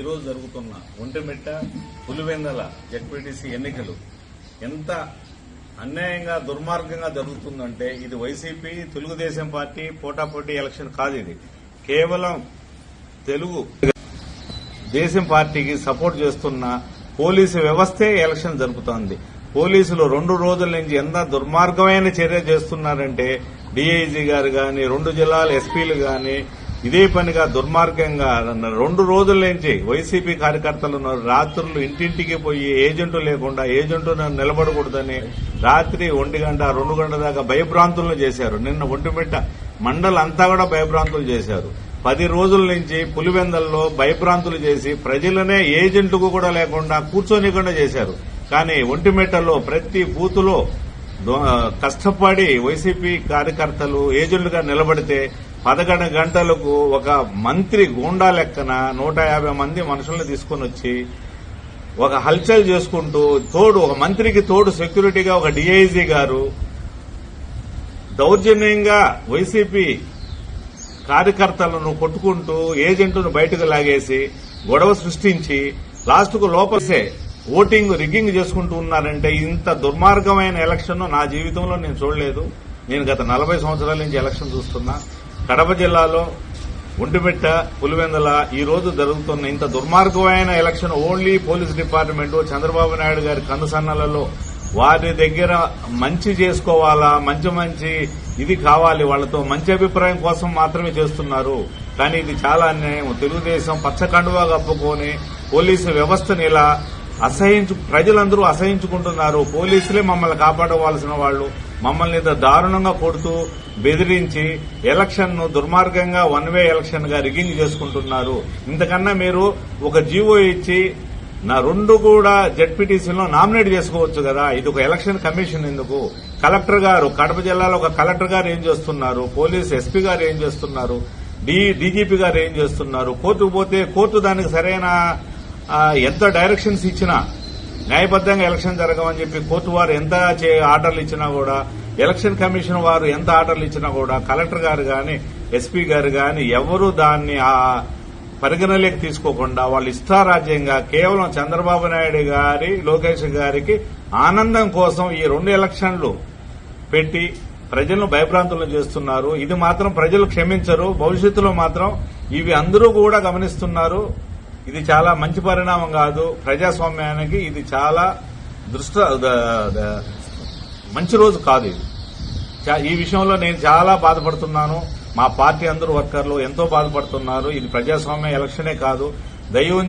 ఈరోజు జరుగుతున్న ఒంటిమిట్ట పులివెందల జడ్పీటీసీ ఎన్నికలు ఎంత అన్యాయంగా దుర్మార్గంగా జరుగుతుందంటే ఇది వైసీపీ తెలుగుదేశం పార్టీ పోటాపోటీ ఎలక్షన్ కాదు ఇది. కేవలం తెలుగు దేశం పార్టీకి సపోర్ట్ చేస్తున్న పోలీసు వ్యవస్థే ఎలక్షన్ జరుపుతోంది. పోలీసులు రెండు రోజుల నుంచి ఎంత దుర్మార్గమైన చర్య చేస్తున్నారంటే డీఐజీ గారు గాని రెండు జిల్లాల ఎస్పీలు కానీ ఇదే పనిగా దుర్మార్గంగా రెండు రోజుల నుంచి వైసీపీ కార్యకర్తలు రాత్రులు ఇంటింటికి పోయి ఏజెంటు లేకుండా ఏజెంటు నిలబడకూడదని రాత్రి ఒంటి గంట రెండు గంట దాకా భయభ్రాంతులను చేశారు. నిన్న ఒంటిమిట్ట మండలం అంతా కూడా భయభ్రాంతులు చేశారు. పది రోజుల నుంచి పులివెందల్లో భయభ్రాంతులు చేసి ప్రజలనే ఏజెంట్కు కూడా లేకుండా కూర్చోనికుండా చేశారు. కానీ ఒంటిమిట్టలో ప్రతి బూతులో దో- కష్టపడి వైసీపీ కార్యకర్తలు ఏజెంట్లుగా నిలబడితే పదకొండు గంటలకు ఒక మంత్రి గూండా లెక్కన నూట యాభై మంది మనుషులను తీసుకొని వచ్చి ఒక హల్చల్ చేసుకుంటూ తోడు ఒక మంత్రికి తోడు సెక్యూరిటీగా ఒక డిఐజీ గారు దౌర్జన్యంగా వైసీపీ కార్యకర్తలను కొట్టుకుంటూ ఏజెంట్ను బయటకు లాగేసి గొడవ సృష్టించి లాస్ట్కు లోపసే ఓటింగ్ రిగ్గింగ్ చేసుకుంటూ ఉన్నారంటే ఇంత దుర్మార్గమైన ఎలక్షన్ నా జీవితంలో నేను చూడలేదు. నేను గత నలభై సంవత్సరాల నుంచి ఎలక్షన్ చూస్తున్నా. కడప జిల్లాలో ఒంటిపెట్ట పులివెందల ఈ రోజు జరుగుతున్న ఇంత దుర్మార్గమైన election only police department Chandrababu Naidu గారి కనుసన్నలలో వారి దగ్గర మంచి చేసుకోవాలా మంచి మంచి ఇది కావాలి వాళ్ళతో మంచి అభిప్రాయం కోసం మాత్రమే చేస్తున్నారు. కానీ ఇది చాలా అన్యాయం. తెలుగుదేశం పచ్చకండువా కప్పుకొని పోలీసు వ్యవస్థని ఇలా అసహించు ప్రజలందరూ అసహించుకుంటున్నారు. పోలీసులే మమ్మల్ని కాపాడవలసిన వాళ్ళు. మమ్మల్ని ఇంత దారుణంగా కొడుతూ బెదిరించి ఎలక్షన్ను దుర్మార్గంగా వన్ వే ఎలక్షన్గా రిగింగ్ చేసుకుంటున్నారు. ఇంతకన్నా మీరు ఒక జీవో ఇచ్చి నా రెండు కూడా జడ్పీటీసీలో నామినేట్ చేసుకోవచ్చు కదా. ఇది ఒక ఎలక్షన్ కమిషన్ ఎందుకు? కలెక్టర్ గారు కడప జిల్లాలో ఒక కలెక్టర్ గారు ఏం చేస్తున్నారు? పోలీస్ ఎస్పీ గారు ఏం చేస్తున్నారు? డి డీజీపీ గారు ఏం చేస్తున్నారు? కోర్టుకు పోతే కోర్టు దానికి సరైన ఎంత డైరెక్షన్స్ ఇచ్చినా న్యాయబద్దంగా ఎలక్షన్ జరగమని చెప్పి కోర్టు వారు ఎంత చే- ఆర్డర్లు ఇచ్చినా కూడా ఎలక్షన్ కమిషన్ వారు ఎంత ఆర్డర్లు ఇచ్చినా కూడా కలెక్టర్ గారు గాని ఎస్పీ గారు గాని ఎవరు దాన్ని పరిగణలోకి తీసుకోకుండా వాళ్ళు ఇష్టారాజ్యంగా కేవలం చంద్రబాబు నాయుడు గారి లోకేష్ గారికి ఆనందం కోసం ఈ రెండు ఎలక్షన్లు పెట్టి ప్రజలను భయభ్రాంతులు చేస్తున్నారు. ఇది మాత్రం ప్రజలు క్షమించరు. భవిష్యత్తులో మాత్రం ఇవి అందరూ కూడా గమనిస్తున్నారు. ఇది చాలా మంచి పరిణామం కాదు. ప్రజాస్వామ్యానికి ఇది చాలా దృష్ట మంచి రోజు కాదు ఇది. ఈ విషయంలో నేను చాలా బాధపడుతున్నాను. మా పార్టీ అందరూ వర్కర్లు ఎంతో బాధపడుతున్నారు. ఇది ప్రజాస్వామ్య ఎలక్షనే కాదు. దైవం